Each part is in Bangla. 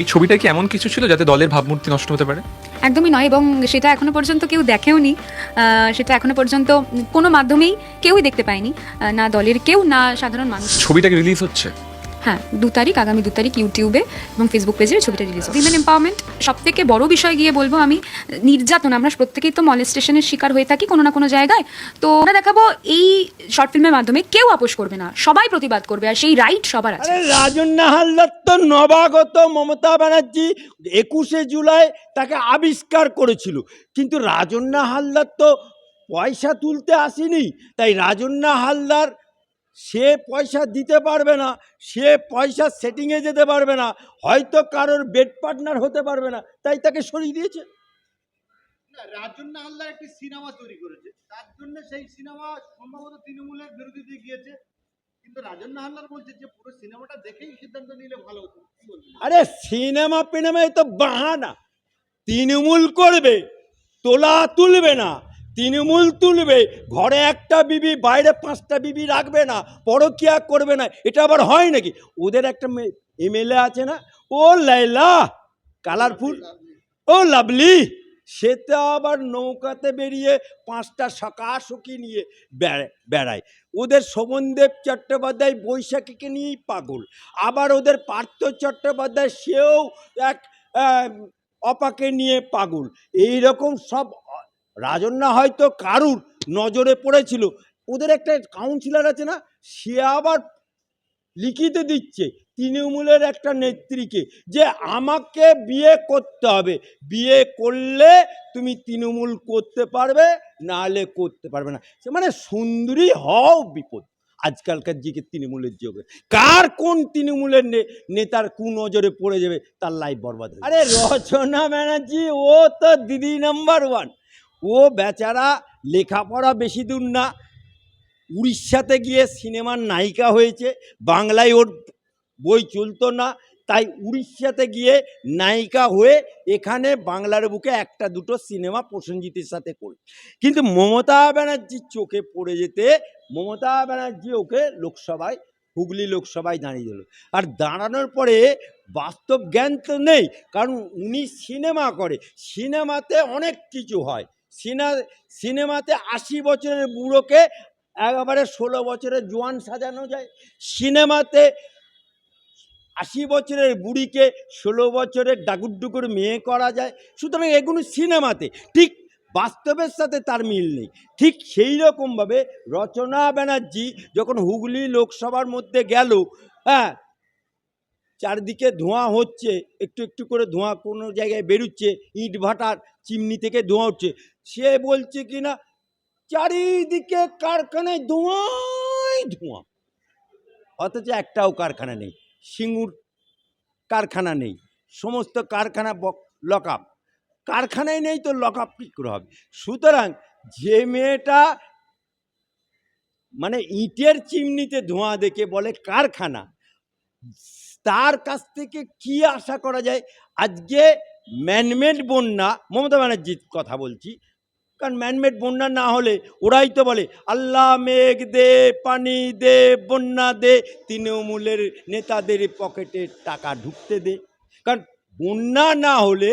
এই ছবিটা কি এমন কিছু ছিল যাতে দলের ভাবমূর্তি নষ্ট হতে পারে? একদমই নয় এবং সেটা এখনও পর্যন্ত কেউ দেখেওনি। সেটা এখনও পর্যন্ত কোনো মাধ্যমেই কেউই দেখতে পায়নি। না দলের কেউ না সাধারণ মানুষ। ছবিটাকে রিলিজ হচ্ছে? হ্যাঁ দু তারিখ, আগামী দু তারিখ ইউটিউবে এবং ফেসবুক পেজে ছবিটা রিলিজ উইমেন এম্পাওয়ারমেন্ট সব থেকে বড় বিষয় গিয়ে বলব আমি, নির্যাতন। আমরা প্রত্যেকেই তো মলেস্টেশনের শিকার হয়ে থাকি কোনো না কোনো জায়গায়। তো আমরা দেখাবো এই শর্ট ফিল্মের মাধ্যমে কেউ আপোষ করবে না, সবাই প্রতিবাদ করবে আর সেই রাইট সবার আছে। রাজন্না হালদার তো নবাগত মমতা ব্যানার্জি একুশে জুলাই তাকে আবিষ্কার করেছিল। কিন্তু রাজন্না হালদার তো পয়সা তুলতে আসেনি, তাই রাজন্না হালদার সে পয়সা দিতে পারবে না সে পয়সা সেটিংয়ে যেতে পারবে না হয়তো কারোর বেড পার্টনার হতে পারবে না তাই তাকে সরিয়ে দিয়েছে। না, রাজন্না হালদার একটি সিনেমা তৈরি করেছে তার জন্য সেই সিনেমা সম্ভবত তৃণমূলের বিরোধীতে গিয়েছে কিন্তু রাজন্না বলছে যে পুরো সিনেমাটা দেখেই সিদ্ধান্ত নিলে ভালো হতো আরে সিনেমা পিনেমায় তো বাহানা। তৃণমূল করবে তোলা তুলবে না। তৃণমূল তুলবে, ঘরে একটা বিবি, বাইরে পাঁচটা বিবি রাখবে না, পরকিয়া করবে না, এটা আবার হয় নাকি? ওদের একটা এমএলএ আছে না? ও লাইলা, কালারফুল। ও লাভলি সে তো আবার নৌকাতে বেরিয়ে পাঁচটা সকাশকি নিয়ে বেড়ায়। ওদের শোভনদেব চট্টোপাধ্যায় বৈশাখীকে নিয়েই পাগল। আবার ওদের পার্থ চট্টোপাধ্যায়, সেও এক অপাকে নিয়ে পাগল। এই রকম সব রাজন্যা হয়তো কারুর নজরে পড়েছিল। ওদের একটা কাউন্সিলর আছে না, সে আবার লিখিত দিচ্ছে তৃণমূলের একটা নেত্রীকে যে আমাকে বিয়ে করতে হবে। বিয়ে করলে তুমি তৃণমূল করতে পারবে, নাহলে করতে পারবে না। সে মানে সুন্দরী হও বিপদ। আজকালকার দিকে তৃণমূলের যোগে। কার কোন তৃণমূলের নেতার কোন নজরে পড়ে যাবে, তার লাইফ বরবাদ আরে রচনা ব্যানার্জি, ও তো দিদি নাম্বার ওয়ান ও বেচারা লেখাপড়া বেশি দূর না। উড়িষ্যাতে গিয়ে সিনেমার নায়িকা হয়েছে। বাংলায় ওর বই চলতো না। তাই উড়িষ্যাতে গিয়ে নায়িকা হয়ে এখানে বাংলার বুকে একটা দুটো সিনেমা প্রসেনজিতের সাথে করে। কিন্তু মমতা ব্যানার্জির চোখে পড়ে যেতে মমতা ব্যানার্জি ওকে লোকসভায়, হুগলি লোকসভায় দাঁড়িয়ে দিল। আর দাঁড়ানোর পরে বাস্তব জ্ঞান তো নেই, কারণ উনি সিনেমা করে। সিনেমাতে অনেক কিছু হয়। সিনা, সিনেমাতে আশি বছরের বুড়োকে একেবারে ষোলো বছরের জোয়ান সাজানো যায়। সিনেমাতে আশি বছরের বুড়িকে ষোলো বছরের ডাকুর মেয়ে করা যায়। সুতরাং এগুলো সিনেমাতে। ঠিক বাস্তবের সাথে তার মিল নেই। ঠিক সেই রকমভাবে রচনা ব্যানার্জি যখন হুগলি লোকসভার মধ্যে গেল হ্যাঁ চারদিকে ধোঁয়া হচ্ছে, একটু একটু করে ধোঁয়া কোনো জায়গায় বেরোচ্ছে, ইট ভাটার চিমনি থেকে ধোঁয়া উঠছে। সে বলছে কি না, চারিদিকে কারখানায় ধোঁয়াই ধোঁয়া। অথচ একটাও কারখানা নেই, সিঙ্গুর কারখানা নেই, সমস্ত কারখানা লক আপ কারখানায় নেই তো লক আপ কী করে হবে? সুতরাং যে মেয়েটা মানে ইটের চিমনিতে ধোঁয়া দেখে বলে কারখানা তার কাছ থেকে কি আশা করা যায়? আজকে ম্যানমেড বন্যা, মমতা ব্যানার্জির কথা বলছি। কারণ ম্যানমেড বন্যা না হলে ওরাই তো বলে, আল্লাহ মেঘ দে, পানি দে, বন্যা দে, তৃণমূলের নেতাদের পকেটে টাকা ঢুকতে দে। কারণ বন্যা না হলে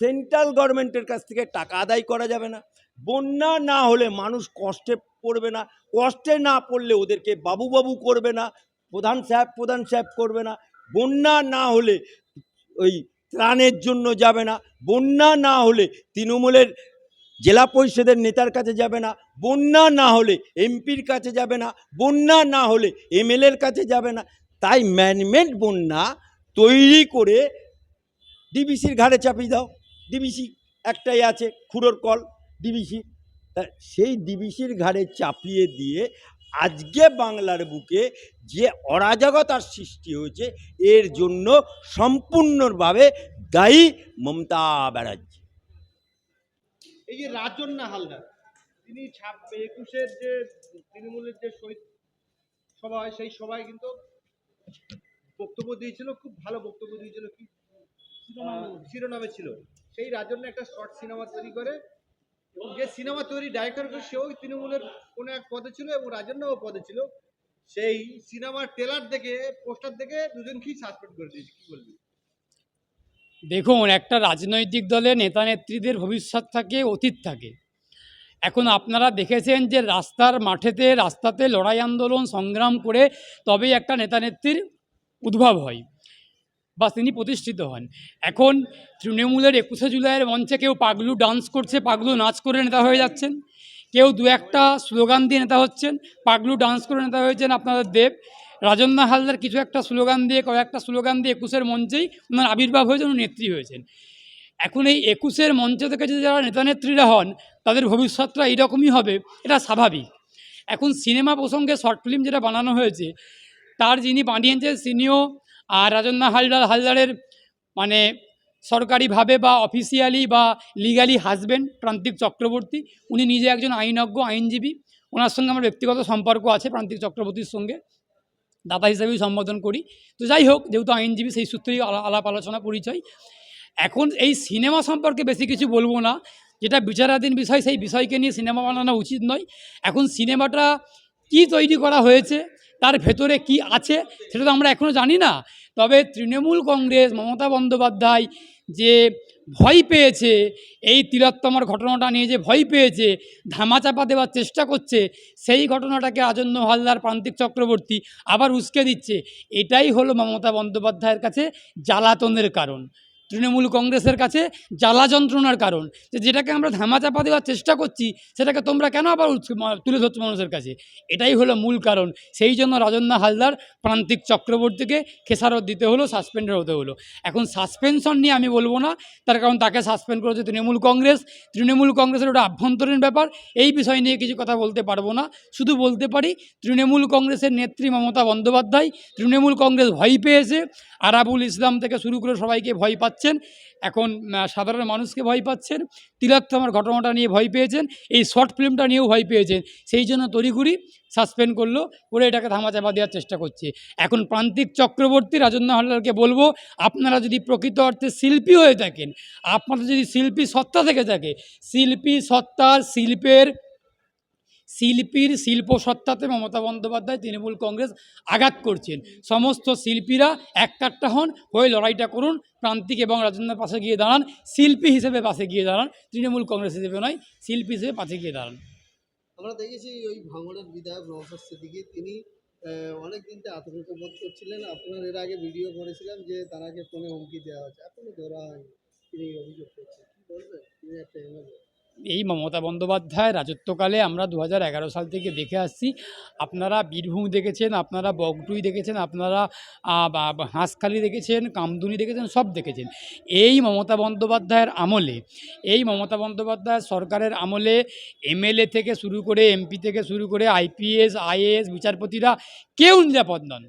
সেন্ট্রাল গভর্নমেন্টের কাছ থেকে টাকা আদায় করা যাবে না। বন্যা না হলে মানুষ কষ্টে পড়বে না। কষ্টে না পড়লে ওদেরকে বাবু বাবু করবে না। প্রধান সাহেব প্রধান সাহেব করবে না। বন্যা না হলে ওই ত্রাণের জন্য যাবে না, বন্যা না হলে তৃণমূলের জেলা পরিষদের নেতার কাছে যাবে না, বন্যা না হলে এমপির কাছে যাবে না, বন্যা না হলে এমএলএর কাছে যাবে না। তাই ম্যানমেড বন্যা তৈরি করে ডিবিসির ঘাড়ে চাপিয়ে দাও। ডিবিসি একটাই আছে, খুঁড়োর কল, ডিবিসি। সেই ডিবিসির ঘাড়ে চাপিয়ে দিয়ে আজকে বাংলার বুকে যে অরাজকতার সৃষ্টি হয়েছে এর জন্য সম্পূর্ণভাবে দায়ী মমতা ব্যানার্জি। এই যে রাজন্না হালদার তিনি একুশের যে তৃণমূলের যে শহীদ সভা হয় সেই সভায় কিন্তু বক্তব্য দিয়েছিল খুব ভালো বক্তব্য দিয়েছিল কি শিরোনামে ছিল। সেই রাজন্য একটা শর্ট সিনেমা তৈরি করে যে সিনেমা তৈরি ডাইরেক্টর সেও তৃণমূলের কোনো এক পদে ছিল এবং রাজন্যও পদে ছিল। সেই সিনেমার ট্রেলার দেখে পোস্টার দেখে দুজনকেই সাসপেন্ড করে দিয়েছে। কি বলবি? দেখুন, একটা রাজনৈতিক দলে নেতা নেত্রীদের ভবিষ্যৎ থাকে, অতীত থাকে। এখন আপনারা দেখেছেন যে রাস্তার মাঠেতে, রাস্তাতে লড়াই আন্দোলন সংগ্রাম করে তবেই একটা নেতা নেত্রীর উদ্ভব হয়। বা তিনি প্রতিষ্ঠিত হন। এখন তৃণমূলের একুশে জুলাইয়ের মঞ্চে কেউ পাগলু ডান্স করছে, পাগলু নাচ করে নেতা হয়ে যাচ্ছেন। কেউ দু একটা স্লোগান দিয়ে নেতা হচ্ছেন, পাগলু ডান্স করে নেতা হয়েছেন আপনাদের দেব। রাজন্না হালদার কিছু একটা স্লোগান দিয়ে, কয়েকটা স্লোগান দিয়ে একুশের মঞ্চেই ওনার আবির্ভাব হয়েছেন, উনি নেত্রী হয়েছেন। এখন এই একুশের মঞ্চ থেকে যদি যারা নেতা নেত্রীরা হন, তাদের ভবিষ্যৎটা এইরকমই হবে, এটা স্বাভাবিক। এখন সিনেমা প্রসঙ্গে শর্ট ফিল্ম যেটা বানানো হয়েছে, তার যিনি বানিয়েছেন তিনিও আর রাজন্না হালদার, হালদারের মানে সরকারিভাবে বা অফিসিয়ালি বা লিগালি হাজবেন্ড প্রান্তিক চক্রবর্তী, উনি নিজে একজন আইনজ্ঞ, আইনজীবী। ওনার সঙ্গে আমার ব্যক্তিগত সম্পর্ক আছে প্রান্তিক চক্রবর্তীর সঙ্গে। দাদা হিসেবেই সম্বোধন করি। তো যাই হোক, যেহেতু আইনজীবী, সেই সূত্রেই আলা- আলাপ আলোচনা, পরিচয়। এখন এই সিনেমা সম্পর্কে বেশি কিছু বলব না। যেটা বিচারাধীন বিষয়, সেই বিষয়কে নিয়ে সিনেমা বানানো উচিত নয়। এখন সিনেমাটা কি তৈরি করা হয়েছে, তার ভেতরে কি আছে, সেটা তো আমরা এখনও জানি না। তবে তৃণমূল কংগ্রেস, মমতা বন্দ্যোপাধ্যায় যে ভয় পেয়েছে, এই তিলোত্তমার ঘটনাটা নিয়ে যে ভয় পেয়েছে ধামাচাপা দেওয়ার চেষ্টা করছে, সেই ঘটনাটাকে আজন্য হালদার প্রান্তিক চক্রবর্তী আবার উস্কে দিচ্ছে। এটাই হলো মমতা বন্দ্যোপাধ্যায়ের কাছে জ্বালাতনের কারণ। তৃণমূল কংগ্রেসের কাছে জ্বালা যন্ত্রণার কারণ। যে যেটাকে আমরা ধামাচাপা দেওয়ার চেষ্টা করছি, সেটাকে তোমরা কেন আবার তুলে ধরছো মানুষের কাছে? এটাই হলো মূল কারণ। সেই জন্য রাজন্না হালদার প্রান্তিক চক্রবর্তীকে খেসারত দিতে হলো সাসপেন্ডের হতে হলো। এখন সাসপেনশন নিয়ে আমি বলব না, তার কারণ তাকে সাসপেন্ড করেছে তৃণমূল কংগ্রেস। তৃণমূল কংগ্রেসের ওটা আভ্যন্তরীণ ব্যাপার, এই বিষয় নিয়ে কিছু কথা বলতে পারব না। শুধু বলতে পারি, তৃণমূল কংগ্রেসের নেত্রী মমতা বন্দ্যোপাধ্যায়, তৃণমূল কংগ্রেস ভয় পেয়েছে। আরাবুল ইসলাম থেকে শুরু করে সবাইকে ভয় পাচ্ছেন। এখন সাধারণ মানুষকে ভয় পাচ্ছেন। তিলোত্তমার ঘটনাটা নিয়ে ভয় পেয়েছেন। এই শর্ট ফিল্মটা নিয়েও ভয় পেয়েছেন। সেই জন্য তড়িঘড়ি সাসপেন্ড করল, করে এটাকে ধামাচাপা দেওয়ার চেষ্টা করছে। এখন প্রান্তিক চক্রবর্তী রাজন্য হালদারকে বলব, আপনারা যদি প্রকৃত অর্থে শিল্পী হয়ে থাকেন, আপনারা যদি শিল্পী সত্তা থেকে থাকে, শিল্পী সত্তার শিল্পের শিল্পীর শিল্প সত্তাতে মমতা বন্দ্যোপাধ্যায়, তৃণমূল কংগ্রেস আঘাত করছেন। সমস্ত শিল্পীরা এককাট্টা হন, হয়ে লড়াইটা করুন, প্রান্তিক এবং রাজেন্দ্রের পাশে গিয়ে দাঁড়ান, শিল্পী হিসেবে পাশে গিয়ে দাঁড়ান, তৃণমূল কংগ্রেস হিসেবে নয়, শিল্পী হিসেবে পাশে গিয়ে দাঁড়ান। আমরা দেখেছি ওই ভাঙড়ের বিধায়ক নওশাদ সিদ্দিকী, তিনি অনেক দিন থেকে আতঙ্ক বোধ করছিলেন। আপনার এর আগে ভিডিও করেছিলাম যে তারাকে ফোনে হুমকি দেওয়া হচ্ছে এখনও ধরা হয়নি। তিনি অভিযোগ করছেন। কি বলবেন? তিনি একটা এই মমতা বন্দ্যোপাধ্যায় রাজত্বকালে আমরা দু হাজার এগারো সাল থেকে দেখে আসছি। আপনারা বীরভূম দেখেছেন, আপনারা বগটুই দেখেছেন, আপনারা হাঁসখালি দেখেছেন, কামদুনি দেখেছেন, সব দেখেছেন। এই মমতা বন্দ্যোপাধ্যায়ের আমলে, এই মমতা বন্দ্যোপাধ্যায় সরকারের আমলে এমএলএ থেকে শুরু করে এমপি থেকে শুরু করে আইপিএস, আইএএস বিচারপতিরা কেউ নিরাপদ নন।